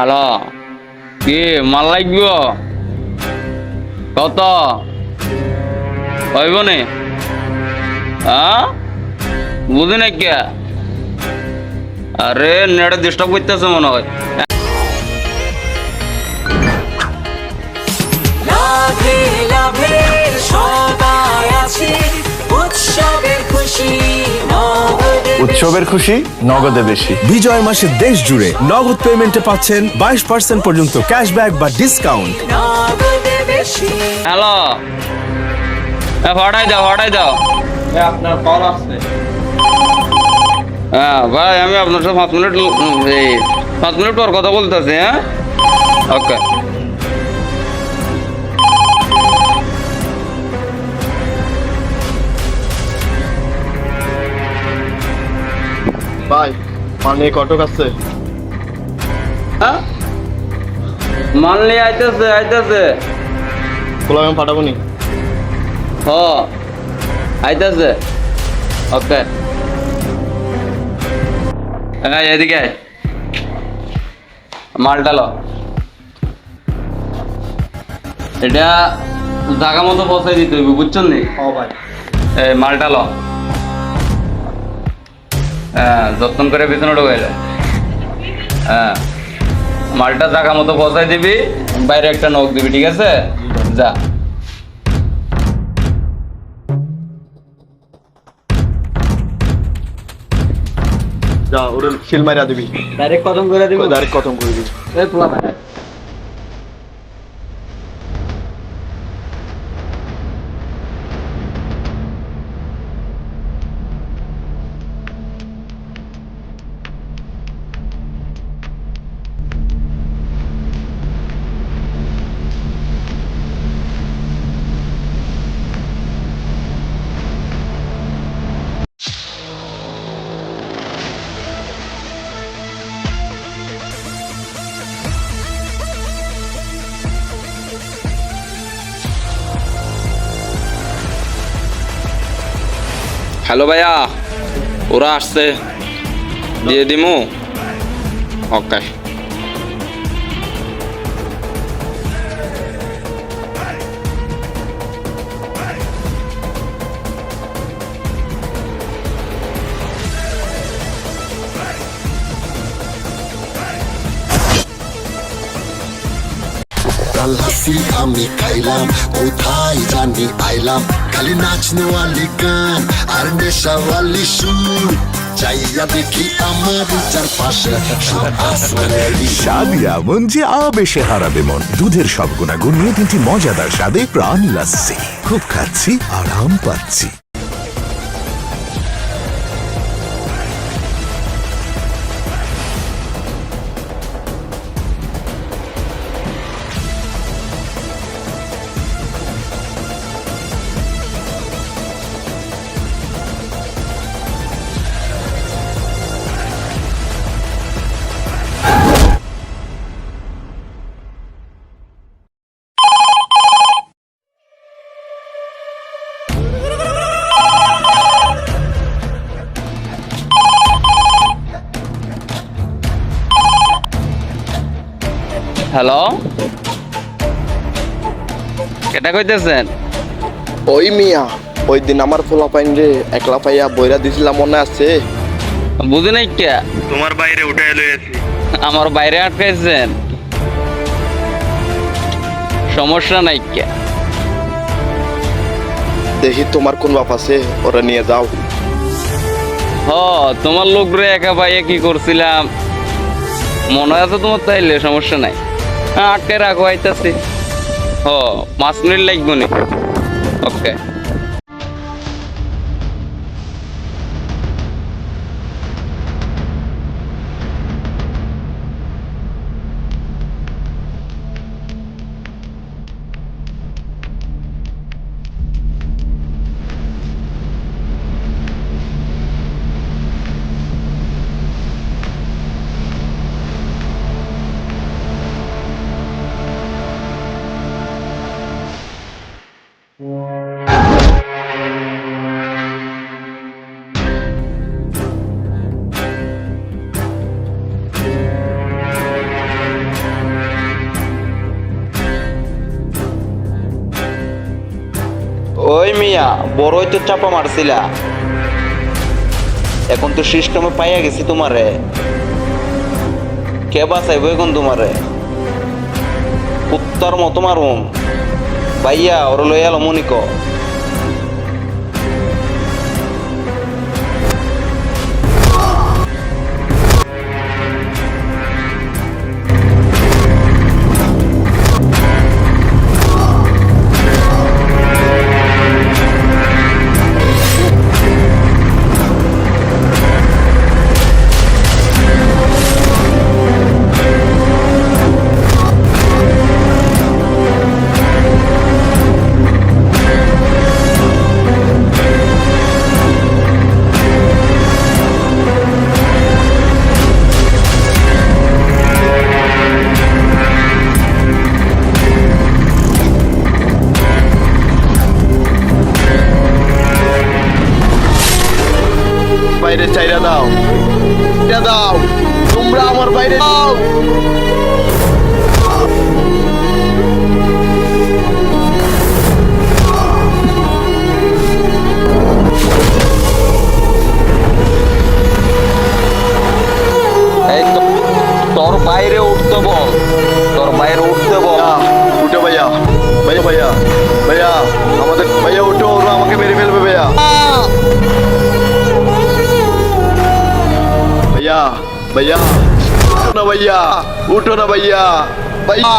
Hello কি, মাল লাগব? কত? হইব নি? বুঝি না কে? আরে, নেটে ডিস্টার্ব করতেছে মনে হয়। লাভে আছে। উৎসবের খুশি নগদে বেশি। বিজয় মাসে দেশ জুড়ে নগদ পেমেন্টে পাচ্ছেন বাইশ পার্সেন্ট পর্যন্ত ক্যাশব্যাক বা ডিসকাউন্ট। হ্যালো। হটাই দাও হটাই দাও। আপনার কল আসছে। হ্যাঁ ভাই আমি আপনার সাথে পাঁচ মিনিট এই পাঁচ মিনিট পর কথা বলতেছি হ্যাঁ? ওকে। ভাই মানে কটক আছে হ্যাঁ? মানলি আইতেছে আইতেছে। খোলা আমি ফাটাবো নি? হ আইতেছে। ওকে। হ্যাঁ এদিকে মালটা লো। এটা জাগা মতো বসাই দিতে হইব বুঝছেন নি? ও ভাই। এই মালটা লো। হ্যাঁ যত্ন করে পিছনে ঢুকাইল। হ্যাঁ মালটা জায়গা মতো বসাই দিবি বাইরে একটা নখ দিবি ঠিক আছে? যা। যা ওর শিল মাইরা দিবি। ডাইরেক্ট কদম করে দিবি। ডাইরেক্ট খতম করে দিবি। এই পোলা হ্যালো ভাইয়া ওরা আসছে। দিয়ে দিমু? ওকে। কাল হাসি আমি খাইলাম কোথায় জানি আইলাম খালি নাচনেওয়ালি গান আর নেশাওয়ালি সুর চাইয়া দেখি আমার চারপাশে সব আসমানেরই যে আবেশে হারাবে মন দুধের সব গুণাগুণ নিয়ে তিনটি মজাদার স্বাদে প্রাণ লাসছে খুব খাচ্ছি আরাম পাচ্ছি হ্যালো কেটা কইতেছেন? ওই মিয়া ওই দিন আমার ফোলা পাইন রে একলা পাইয়া বইরা দিছিলাম মনে আছে? বুঝি নাই কে? তোমার বাইরে উঠে এসি আমার বাইরে আটকাইছেন? সমস্যা নাই কে? দেখি তোমার কোন বাপ আছে ওরা নিয়ে যাও। হ তোমার লোক রে একা পাইয়ে কি করছিলাম? মনে আছে তোমার তাইলে সমস্যা নাই। আটকে রাখো আইতাছি। ও পাঁচ মিনিট লাগবো নি। ওকে। ওই মিয়া, বড়ই তো চাপা মারছিলা। এখন তো সিস্টেমে পাইয়া গেছি তোমারে। কে বাঁচাইব এখন তোমারে? উত্তর মতো মারুম। ভাইয়া ওর লইয়া লমনিক भैया उठो ना भैया उठो ना भैया भैया